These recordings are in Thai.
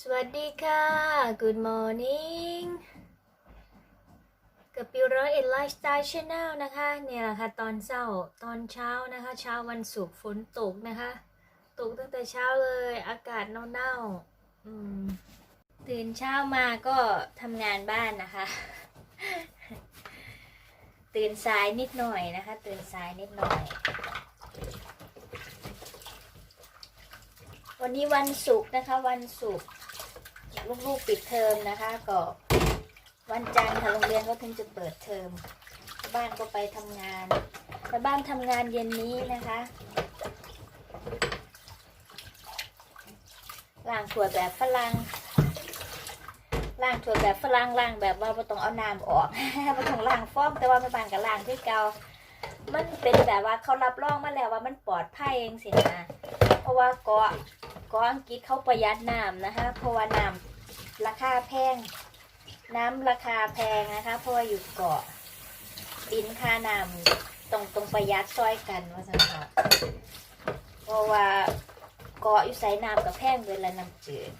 สวัสดีค่ะ Good morning กับปิวร้อยเอ็ดไลฟ์สไตล์ชาแนลนะคะ เนี่ยแหละค่ะ ตอนเช้าตอนเช้านะคะ เช้าวันศุกร์ฝนตกนะคะ ตกตั้งแต่เช้าเลย อากาศเน่าๆตื่นเช้ามาก็ทำงานบ้านนะคะ ตื่นสายนิดหน่อยนะคะ ตื่นสายนิดหน่อยวันนี้วันศุกร์นะคะวันศุกร์ ลูกๆปิดเทอมนะคะ ก็วันจันทร์ค่ะโรงเรียนก็ถึงจะเปิดเทอมบ้านก็ไปทำงานแต่บ้านทำงานเย็นนี้นะคะล้างถั่วแบบฝรั่งล้างถั่วแบบฝรั่งล้างแบบว่าไม่ต้องเอาน้ำออกไม่ต้องล้างฟองแต่ว่าไม่บานกับล้างที่เกามันเป็นแบบว่าเขารับรองมาแล้วว่ามันปลอดภัยเองสินะเพราะว่าเกาะ ก็อังกฤษเขาประหยัดน้ำนะคะ เพราะว่าน้ำราคาแพง น้ำราคาแพงนะคะ เพราะว่าอยู่เกาะบินค่าน้ำตรงตรงประหยัดซอยกันว่าสันค่ะเพราะว่าเกาะอยู่ใส่น้ำกับแพงเวลาน้ำจืด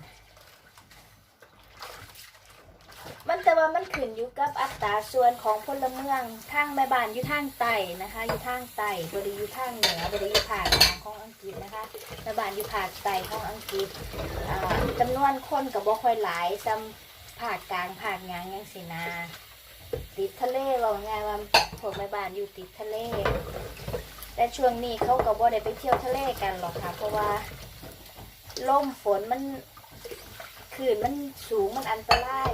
มันแต่ว่ามันขึ้นอยู่กับอัตราส่วนของพลเมืองทางแม่บ้านอยู่ทางใต้นะคะ อยู่ทางใต้บริอยู่ทางเหนือบริอยู่ภาคกลางของ ฤษนะคะแม่บ้านอยู่ภาคใต้ของอังกฤษอ่าจำนวนคนกับบ่ค่อยหลายจำภาคกลางภาคยังยังสินาติดทะเลเราง่ายว่าพวกแม่บ้านอยู่ติดทะเล แต่ช่วงนี้เขาก็บ่ได้ไปเที่ยวทะเลกันหรอกค่ะ เพราะว่าลมฝนมันคลื่นมันสูงมันอันตราย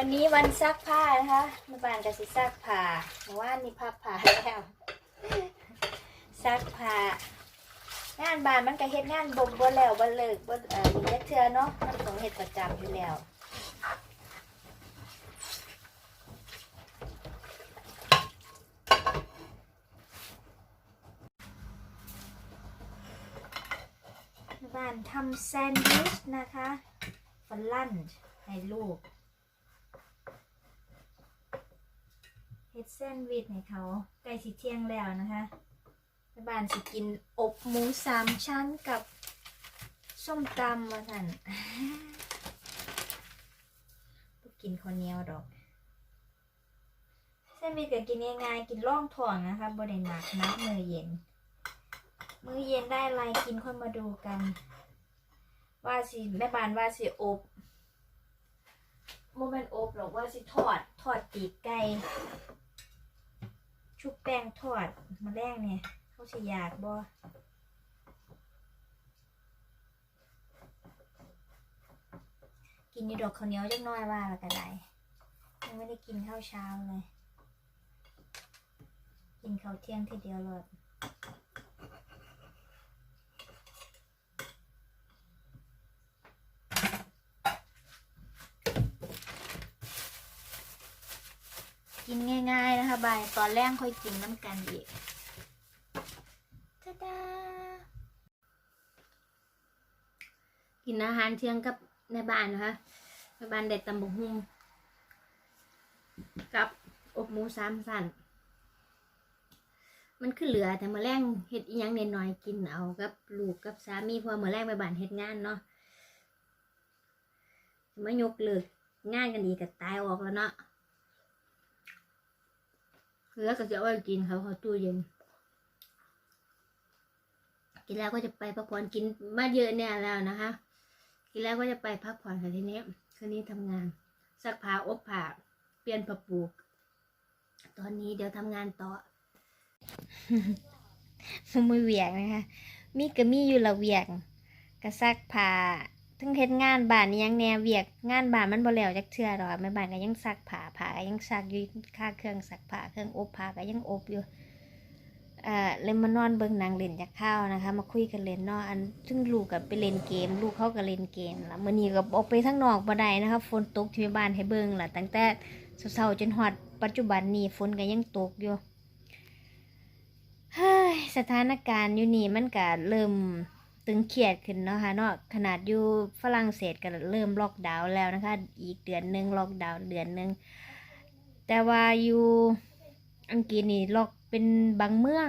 วันนี้วันซักผ้านะคะแม่บ้านก็สิซักผ้าเมื่อวานนี่พับผ้าแล้วซักผ้างานบ้านมันก็เฮ็ดงานบ่บ่แล้วบ่เลิกบ่เอ่อมีเทื่อเนาะมันต้องเฮ็ดประจำอยู่แล้วแม่บ้านทำแซนด์วิชนะคะฝรั่งให้ลูก ฮ็ดแซนด์วิชให้เขาใกล้สิเที่ยงแล้วนะคะแม่บ้านสิกินอบหมูสามชั้นกับส้มตำมาสั่นกินข้าวเหนียวดอกแซนด์วิชก็กินง่ายๆกินร่องท้องนะคะบ่ได้หนักนักมือเย็น มือเย็นได้อะไรกินค่อยมาดูกัน ว่าสิแม่บ้านว่าสิอบโมเมนอบหรอกว่าสิทอดทอดปีไก่ ชุบแป้งทอดมาแรงเนี่ยเขาสิอยากบ่กินยูดอกข้าวเหนียวจักน้อยว่าและก็ได้ยังไม่ได้กินข้าวเช้าเลย กินข้าวเที่ยงทีเดียวเลย กินง่ายๆนะคะบ่ายตอนแรกค่อยกินน้ำกันอีกทะดากินอาหารเที่ยงกับในบ้านนะคะในบ้านเด็ดตำบกหุ่งกับอบหมูสามสันมันคือเหลือแต่มาแรงเห็ดอียังเนน้อยๆกินเอากับลูกกับสามีพอมาแรงไปบ้านเฮ็ดงานเนาะมายกเลิกงานกันดีกับตายออกแล้วเนาะ แล้วก็จะเอาไปกินเขาเขาตู้เย็นกินแล้วก็จะไปพักผ่อนกินมาเยอะเนี่ยแล้วนะคะ กินแล้วก็จะไปพักผ่อนค่ะทีนี้คืนนี้ทำงานซักผ้าอบผ้าเปลี่ยนผ้าปูก ตอนนี้เดี๋ยวทำงานต่อมันมือเวียกนะคะ มีก็มีอยู่ละเวียกก็ซักผ้า ทั้งเฮ็ดงานบ้านนี่ยังแนวเวียกงานบ้านมันบ่แล้วจักเทื่อดอกแม่บ้านก็ยังซักผ้าผ้าก็ยังซักอยู่ค่าเครื่องซักผ้าเครื่องอบผ้าก็ยังอบอยู่เอ่อเลยมานอนเบิ่งหนังเล่นจากข้าวนะคะ มาคุยกันเล่นเนาะอันซึ่งลูกก็ไปเล่นเกม ลูกเขาก็เล่นเกมล่ะมื้อนี้ก็ออกไปข้งนอกบ่ได้นะคะฝนตกที่บ้านให้เบิ่งล่ะตั้งแต่เช้าจนฮอดปัจจุบันนี้ฝนก็ยังตกอยู่เฮ้ยสถานการณ์อยู่นี่มันก็เริ่ม ตึงเครียดขึ้นเนาะค่ะเนาะขนาดอยู่ฝรั่งเศสก็เริ่มล็อกดาวน์แล้วนะคะ อีกเดือนหนึ่งล็อกดาวน์เดือนหนึ่งแต่ว่าอยู่อังกฤษนี่ล็อกเป็นบางเมือง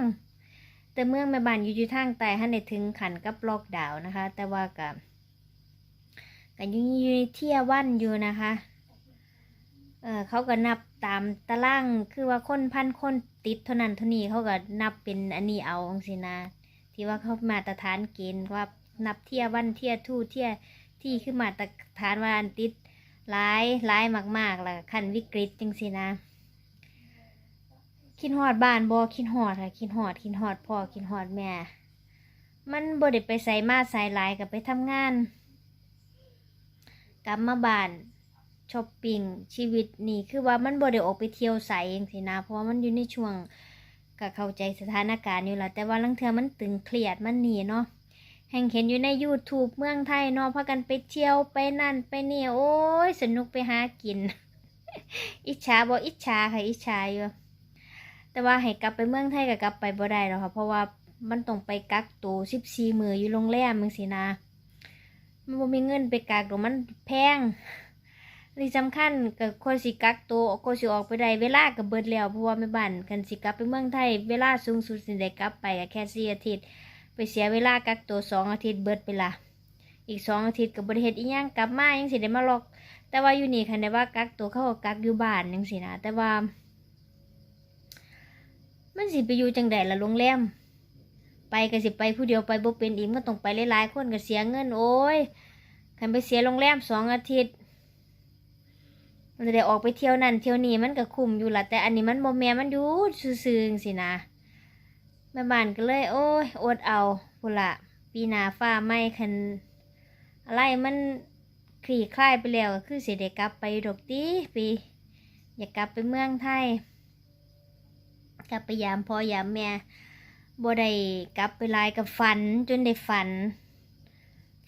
แต่เมืองแม่บ้านอยู่อยู่ทางใต้ท่านได้ถึงขันกับล็อกดาวน์นะคะ แต่ว่ากับกันยังอยู่ในเที่ยวันอยู่นะคะเออเขาก็นับตามตารางคือว่าคนพันคนติดเท่านั้นเท่านี้เขาก็นับเป็นอันนี้เอาองสินะ ที่ว่าเขามาตรฐานเกณฑ์ว่านับเทียวันเทียทู่เทียที่คือมาตรฐานว่าอันติดหลายหลายมากๆแล้วขั้นวิกฤตจังสินะคิดฮอดบ้านบ่คิดฮอดค่ะคิดฮอดคิดฮอดพ่อคิดฮอดแม่ มันบ่ได้ไปใส่มาใส่หลายกับไปทำงาน กลับมาบ้านช้อปปิ้งชีวิตนี่คือว่ามันบ่ได้ออกไปเที่ยวใสเองสินะ เพราะว่ามันอยู่ในช่วง ก็เข้าใจสถานการณ์อยู่แล้วแต่ว่าลังเทือมันตึงเครียดมันหนีเนาะแห่งเห็นอยู่ใน YouTube เมืองไทยเนาะพากันไปเที่ยวไปนั่นไปนี่โอ้ย สนุกไปหากิน อิจฉาบ่อิจฉาค่ะอิจฉาอยู่ แต่ว่าให้กลับไปเมืองไทยก็กลับไปบ่ได้หรอกค่ะเพราะว่ามันต้องไปกักตัว14มืออยู่โรงแรมมึงสินะมันบ่มีเงินไปกักดอกมันแพง ที่สำคัญก็คนสิกักตัวคนสิออกไปได้เวลาก็เบิดแล้วเพราะว่าแม่บ้านกันสิกลับไปเมืองไทยเวลาสูงสุดสิได้กลับไปก็แค่สี่อาทิตย์ ไปเสียเวลากักตัวสองอาทิตย์เบิดไปละอีกสองอาทิตย์ก็บ่ได้เฮ็ดอีหยังกลับมายังสิได้มาลอกแต่ว่าอยู่นี่คันได้ว่ากักตัวเขากักอยู่บ้านจังซี่นะแต่ว่า มันสิไปอยู่จังใดละโรงแรมไปก็สิไปผู้เดียวไปบ่เป็นอีกมันต้องไปหลายๆคนก็เสียเงินโอ้ยคันไปเสียโรงแรมสองอาทิตย์ มันจะได้ออกไปเที่ยวนั่นเที่ยวนี่มันก็คุ้มอยู่ละแต่อันนี้มันบ่แม่มันอยู่ซื่อๆสินะแม่บ้านก็เลย โอ้ยอดเอาพุ่นละปีนาฟ้าไหม้คันอะไรมันคลี่คลายไปแล้วก็คือสิได้กลับไปดอกตีปี อยากกลับไปเมืองไทย กลับไปยามพ่อยามแม่บ่ได้กลับไปลายกับฝันจนได้ฝัน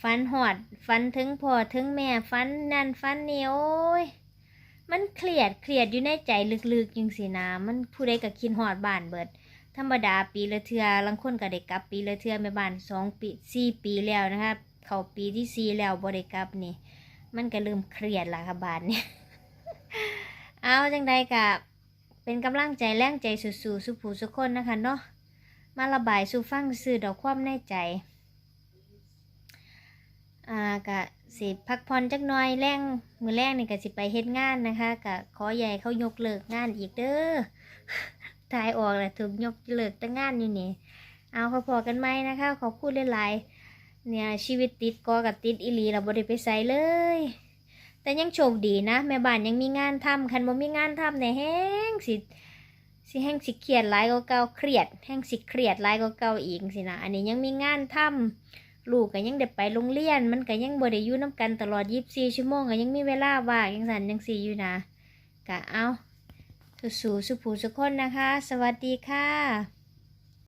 ฝันหอดฝันถึงพ่อถึงแม่ฝันนั่นฝันนี่โอ้ย มันเครียดเครียดอยู่ในใจลึกๆยังสินะมันผู้ใดก็คิดหอดบ้านเบิด ธรรมดาปีละเทือลังคนก็ได้กลับปีละเทือแม่บ้านสองปีสี่ปีแล้วนะคะเขาปีที่สี่แล้วบ่ได้กลับนี่ มันก็เริ่มเครียดละค่ะบ้านเนี่ยเอาจังใดกะเป็นกำลังใจแรงใจสู่ๆสุผู้สุคนนะคะเนาะมาระบายสู่ฟังสื่อดอกความในใจ อ่ากะสิพักผ่อนจักหน่อยแรงมือแรงนี่ก็สิไปเฮ็ดงานนะคะกะขอใหญ่เขายกเลิกงานอีกเด้อทายออกแหละถูกยกเลิกแต่งานอยู่นี่ เอาพอๆกันไหมนะคะ ขอบคุณหลายๆเนี่ยชีวิตติดกอกับติดอีหลีเราบ่ได้ไปใส่เลย แต่ยังโชคดีนะ แม่บ้านยังมีงานทำคันบ่มีงานทำเนี่ยแห้งสิสิแห้งสิเครียดหลายกว่าเก่าเครียดแห้งสิเครียดหลายกว่าเก่าอีกสินะอันนี้ยังมีงานทำ ลูกก็ยังได้ไปโรงเรียน มันก็ยังบ่ได้อยู่น้ำกันตลอดยีบสี่ชั่วโมงก็ยังมีเวลาว่างยังสันยังสีอยู่นะกะเอาสู่สุภูสุคนนะคะ สวัสดีค่ะ